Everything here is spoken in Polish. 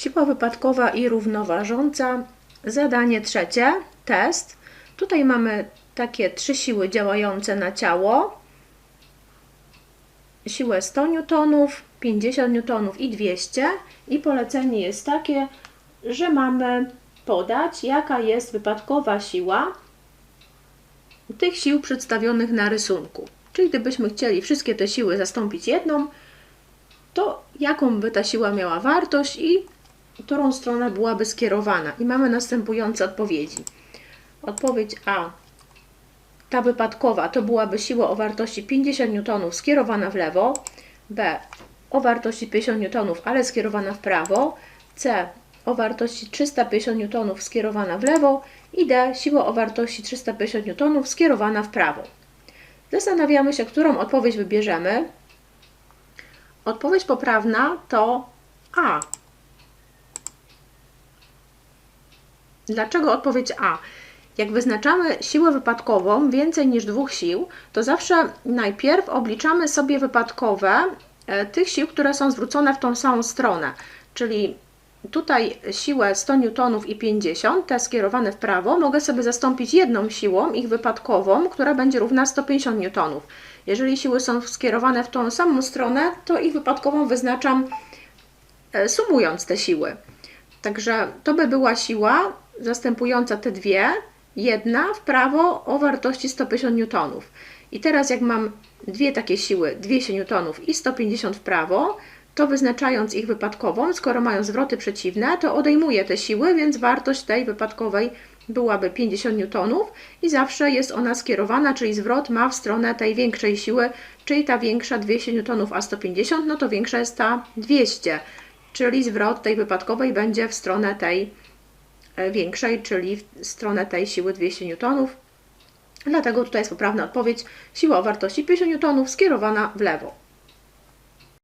Siła wypadkowa i równoważąca. Zadanie trzecie, test. Tutaj mamy takie trzy siły działające na ciało. Siłę 100 N, 50 N i 200. I polecenie jest takie, że mamy podać, jaka jest wypadkowa siła tych sił przedstawionych na rysunku. Czyli gdybyśmy chcieli wszystkie te siły zastąpić jedną, to jaką by ta siła miała wartość i którą stronę byłaby skierowana. I mamy następujące odpowiedzi. Odpowiedź A. Ta wypadkowa to byłaby siła o wartości 50 N skierowana w lewo. B. O wartości 50 N, ale skierowana w prawo. C. O wartości 350 N skierowana w lewo. I D. Siła o wartości 350 N skierowana w prawo. Zastanawiamy się, którą odpowiedź wybierzemy. Odpowiedź poprawna to A. Dlaczego odpowiedź A? Jak wyznaczamy siłę wypadkową więcej niż dwóch sił, to zawsze najpierw obliczamy sobie wypadkowe e, tych sił, które są zwrócone w tą samą stronę. Czyli tutaj siłę 100 N i 50, te skierowane w prawo, mogę sobie zastąpić jedną siłą, ich wypadkową, która będzie równa 150 N. Jeżeli siły są skierowane w tą samą stronę, to ich wypadkową wyznaczam e, sumując te siły. Także to by była siła zastępująca te dwie, jedna w prawo o wartości 150 newtonów. I teraz jak mam dwie takie siły, 200 newtonów i 150 w prawo, to wyznaczając ich wypadkową, skoro mają zwroty przeciwne, to odejmuję te siły, więc wartość tej wypadkowej byłaby 50 newtonów i zawsze jest ona skierowana, czyli zwrot ma w stronę tej większej siły, czyli ta większa 200 newtonów, a 150, no to większa jest ta 200, czyli zwrot tej wypadkowej będzie w stronę tej większej, czyli w stronę tej siły 200 newtonów. Dlatego tutaj jest poprawna odpowiedź. Siła o wartości 50 newtonów skierowana w lewo.